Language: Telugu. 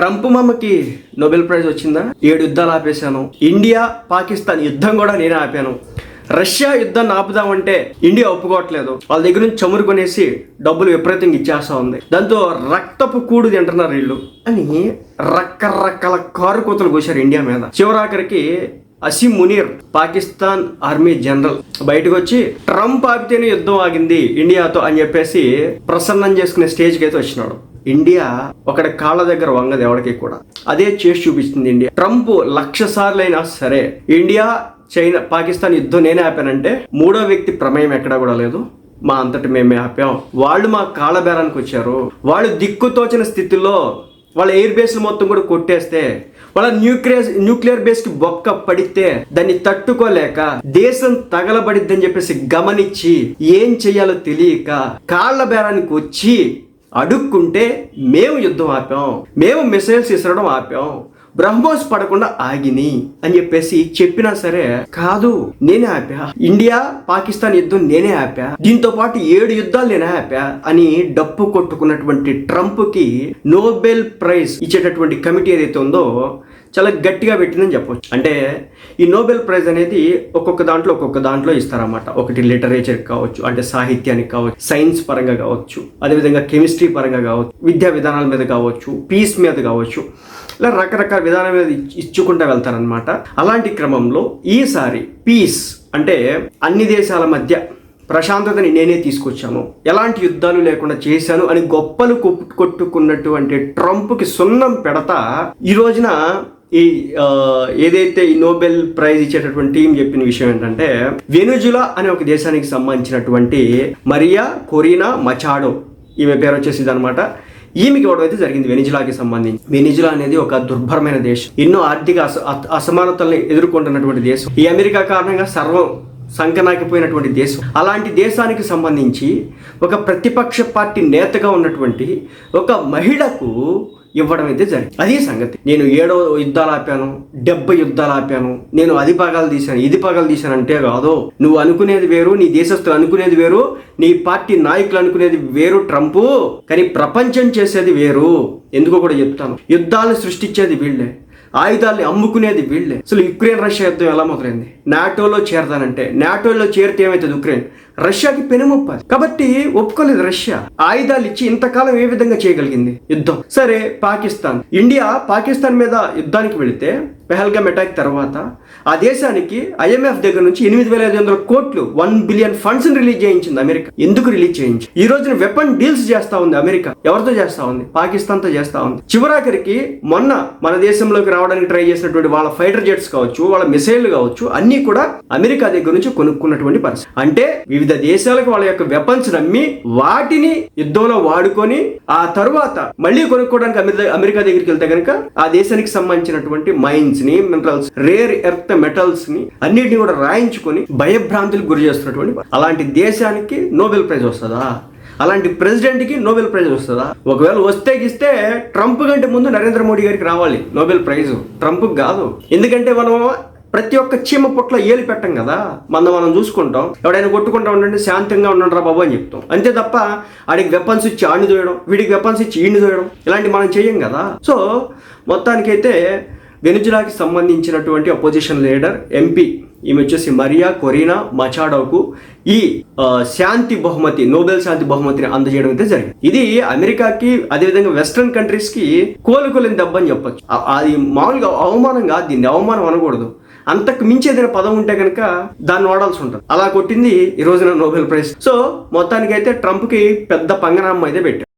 ట్రంప్ మమ్మకి నోబెల్ ప్రైజ్ వచ్చిందా? ఏడు యుద్ధాలు ఆపేశాను. ఇండియా పాకిస్తాన్ యుద్ధం కూడా నేనే ఆపాను. రష్యా యుద్ధాన్ని ఆపుదామంటే ఇండియా ఒప్పుకోవట్లేదు. వాళ్ళ దగ్గర నుంచి చమురు కొనేసి డబ్బులు విపరీతంగా ఇచ్చేస్తా ఉంది. దాంతో రక్తపు కూడు తింటున్నారు వీళ్ళు. అని రకరకాల కారు కూతలు కోశారు ఇండియా మీద. చివరాఖరికి అసీం మునీర్ పాకిస్తాన్ ఆర్మీ జనరల్. బయటకు వచ్చి ట్రంప్ ఆపితేనే యుద్ధం ఆగింది ఇండియాతో అని చెప్పేసి ప్రసన్నం చేసుకునే స్టేజ్కి అయితే వచ్చినాడు. ఇండియా ఒకటి కాళ్ళ దగ్గర వంగదు ఎవరికి కూడా. అదే చేసి చూపిస్తుంది ఇండియా. ట్రంప్ లక్ష సార్లైనా సరే ఇండియా చైనా పాకిస్తాన్ యుద్ధం నేనే ఆపానంటే మూడో వ్యక్తి ప్రమేయం ఎక్కడా కూడా లేదు. మా అంతటి మేమే ఆపాం. వాళ్ళు మా కాళ్ళబేరానికి వచ్చారు. వాళ్ళు దిక్కుతోచిన స్థితిలో వాళ్ళ ఎయిర్ బేస్లు మొత్తం కూడా కొట్టేస్తే వాళ్ళ న్యూక్లియర్ న్యూక్లియర్ బేస్కి బొక్క పడితే దాన్ని తట్టుకోలేక దేశం తగలబడిద్దని చెప్పేసి గమనించి ఏం చేయాలో తెలియక కాళ్ళ బేరానికి వచ్చి అడుక్కుంటే మేము యుద్ధం ఆపాం. మేము మిసైల్స్ ఇసరడం ఆపాం. బ్రహ్మోస్ పడకుండా ఆగిని అని చెప్పేసి చెప్పినా సరే కాదు నేనే ఆపా. ఇండియా పాకిస్తాన్ యుద్ధం నేనే ఆపా. దీంతో పాటు ఏడు యుద్ధాలు నేనే ఆపా అని డప్పు కొట్టుకున్నటువంటి ట్రంప్కి నోబెల్ ప్రైజ్ ఇచ్చేటటువంటి కమిటీ ఏదైతే ఉందో చాలా గట్టిగా పెట్టిందని చెప్పవచ్చు అంటే ఈ నోబెల్ ప్రైజ్ అనేది ఒక్కొక్క దాంట్లో ఒక్కొక్క దాంట్లో ఇస్తారన్నమాట. ఒకటి లిటరేచర్ కావచ్చు అంటే సాహిత్యానికి కావచ్చు సైన్స్ పరంగా కావచ్చు అదేవిధంగా కెమిస్ట్రీ పరంగా కావచ్చు విద్యా విధానాల మీద కావచ్చు పీస్ మీద కావచ్చు ఇలా రకరకాల విధానం మీద ఇచ్- ఇచ్చుకుంటూ వెళ్తారనమాట అలాంటి క్రమంలో ఈసారి పీస్ అంటే అన్ని దేశాల మధ్య ప్రశాంతతని నేనే తీసుకొచ్చాను. ఎలాంటి యుద్ధాలు లేకుండా చేశాను అని గొప్పలు కొట్టు- కొట్టుకున్నటువంటి ట్రంప్కి సున్నం పెడతా ఈ రోజున ఈ ఏదైతే ఈ నోబెల్ ప్రైజ్ ఇచ్చేటటువంటి టీం చెప్పిన విషయం ఏంటంటే వెనుజులా అనే ఒక దేశానికి సంబంధించినటువంటి మరియా కొరీనా మచాడో ఈమె పేరు వచ్చేసింది అనమాట ఈమెకి ఇవ్వడం అయితే జరిగింది వెనిజులాకి సంబంధించి. వెనిజులా అనేది ఒక దుర్భరమైన దేశం. ఎన్నో ఆర్థిక అస అసమానతల్ని ఎదుర్కొంటున్నటువంటి దేశం. ఈ అమెరికా కారణంగా సర్వం సంకనాకిపోయినటువంటి దేశం. అలాంటి దేశానికి సంబంధించి ఒక ప్రతిపక్ష పార్టీ నేతగా ఉన్నటువంటి ఒక మహిళకు ఇవ్వడం అయితే జరిగింది. అదే సంగతి. నేను ఏడో యుద్ధాలు ఆపాను డెబ్బై యుద్ధాలు ఆపాను. నేను అది పగలు తీశాను ఇది పగలు తీశాను అంటే కాదు. నువ్వు అనుకునేది వేరు నీ దేశస్తులు అనుకునేది వేరు నీ పార్టీ నాయకులు అనుకునేది వేరు ట్రంపు. కానీ ప్రపంచం చేసేది వేరు. ఎందుకో కూడా చెప్తాను. యుద్ధాలు సృష్టించేది వీళ్ళే. ఆయుధాలని అమ్ముకునేది వీళ్ళే. అసలు యుక్రెయిన్ రష్యా యుద్ధం ఎలా మొదలైంది? నాటోలో చేరతానంటే నాటోలో చేరితే ఏమైతుంది యుక్రెయిన్ రష్యాకి పెనుముప్పది. కాబట్టి ఒప్పుకోలేదు రష్యా. ఆయుధాలు ఇచ్చి ఇంతకాలం ఏ విధంగా చేయగలిగింది? యుద్ధం. సరే పాకిస్తాన్. ఇండియా పాకిస్తాన్ మీద యుద్ధానికి వెళితే పెహల్గామ్ అటాక్ తర్వాత ఆ దేశానికి ఐఎంఎఫ్ దగ్గర నుంచి ఎనిమిది వేల ఐదు వందల కోట్లు వన్ బిలియన్ ఫండ్స్ రిలీజ్ చేయించింది అమెరికా. ఎందుకు రిలీజ్ చేయించి? ఈ రోజున వెపన్ డీల్స్ చేస్తా ఉంది అమెరికా. ఎవరితో చేస్తా ఉంది? పాకిస్తాన్తో చేస్తా ఉంది. చివరాఖరికి మొన్న మన దేశంలోకి రావడానికి ట్రై చేసినటువంటి వాళ్ళ ఫైటర్ జెట్స్ కావచ్చు వాళ్ళ మిసైల్ కావచ్చు అన్ని కూడా అమెరికా దగ్గర నుంచి కొనుక్కున్నటువంటి పరిస్థితి. అంటే వివిధ దేశాలకు వాళ్ళ యొక్క వెపన్స్ నమ్మి వాటిని యుద్ధంలో వాడుకొని ఆ తరువాత మళ్ళీ కొనుక్కోవడానికి అమెరికా అమెరికా దగ్గరికి వెళ్తే కనుక ఆ దేశానికి సంబంధించినటువంటి మైన్స్ని మినరల్స్ రేర్ ఎర్త్ మెటల్స్ని అన్నిటిని కూడా రాయించుకొని భయభ్రాంతులకు గురి చేస్తున్నటువంటి అలాంటి దేశానికి నోబెల్ ప్రైజ్ వస్తుందా? అలాంటి ప్రెసిడెంట్కి నోబెల్ ప్రైజ్ వస్తుందా? ఒకవేళ వస్తే ఇస్తే ట్రంప్ కంటే ముందు నరేంద్ర మోడీ గారికి రావాలి నోబెల్ ప్రైజ్. ట్రంప్ కాదు. ఎందుకంటే మనం ప్రతి ఒక్క చీమ పుట్ల ఏలు పెట్టం కదా? మనం మనం చూసుకుంటాం. ఎవడైనా కొట్టుకుంటా ఉండండి శాంతంగా ఉండండి రా బాబు అని చెప్తాం. అంతే తప్ప ఆడికి వెపన్స్ ఇచ్చి ఆడిని దోయడం వీడికి వెపన్స్ ఇచ్చి ఈడిని దోయడం ఇలాంటి మనం చేయం కదా? సో మొత్తానికైతే వెనుజులాకి సంబంధించినటువంటి అపోజిషన్ లీడర్ ఎంపీ ఈమె వచ్చేసి మరియా కొరీనా మచాడోకు ఈ శాంతి బహుమతి నోబెల్ శాంతి బహుమతిని అందజేయడం అయితే జరిగింది. ఇది అమెరికాకి అదేవిధంగా వెస్ట్రన్ కంట్రీస్కి కోలుకోలేని దెబ్బ అని చెప్పొచ్చు. అది మామూలుగా అవమానం కాదు దీన్ని అవమానం అనకూడదు. అంతకు మించి ఏదైనా పదం ఉంటే కనుక దాన్ని వాడాల్సి ఉంటుంది. అలా కొట్టింది ఈ రోజున నోబెల్ ప్రైజ్. సో మొత్తానికైతే ట్రంప్కి పెద్ద పంగనామం అయితే పెట్టారు.